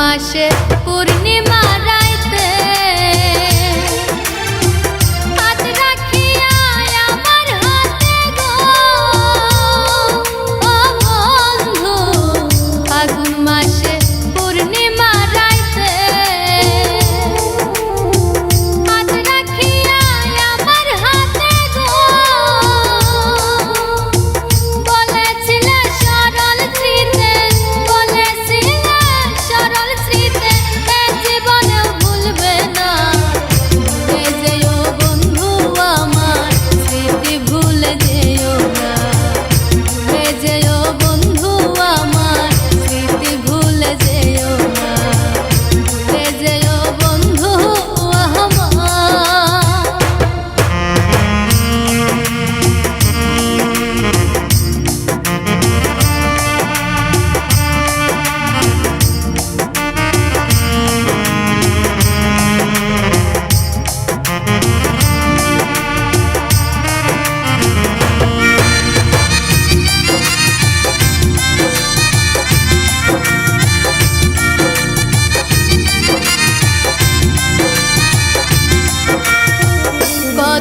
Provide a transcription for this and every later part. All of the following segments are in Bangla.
মাসে পূর্ণিমা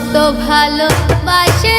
কত ভালোবাসে।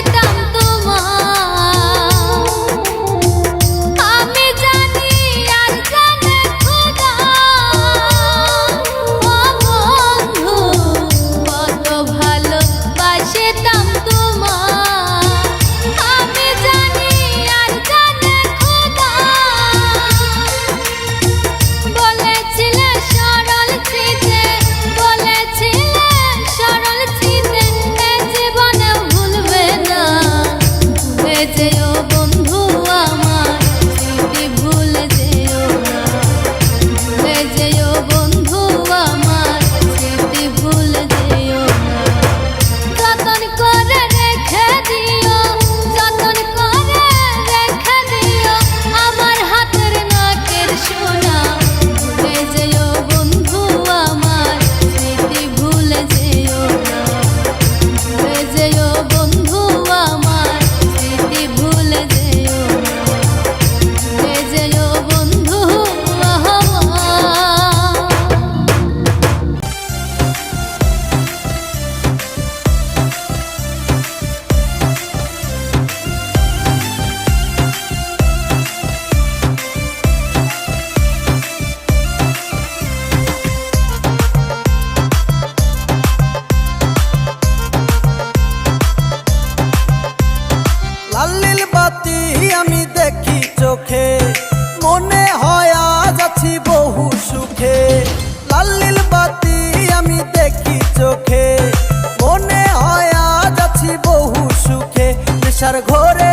মনে হয় আজ আছি বহু সুখে। লাল বাতি আমি দেখি চোখে। মনে হয় আজ আছি বহু সুখে। নেশার ঘরে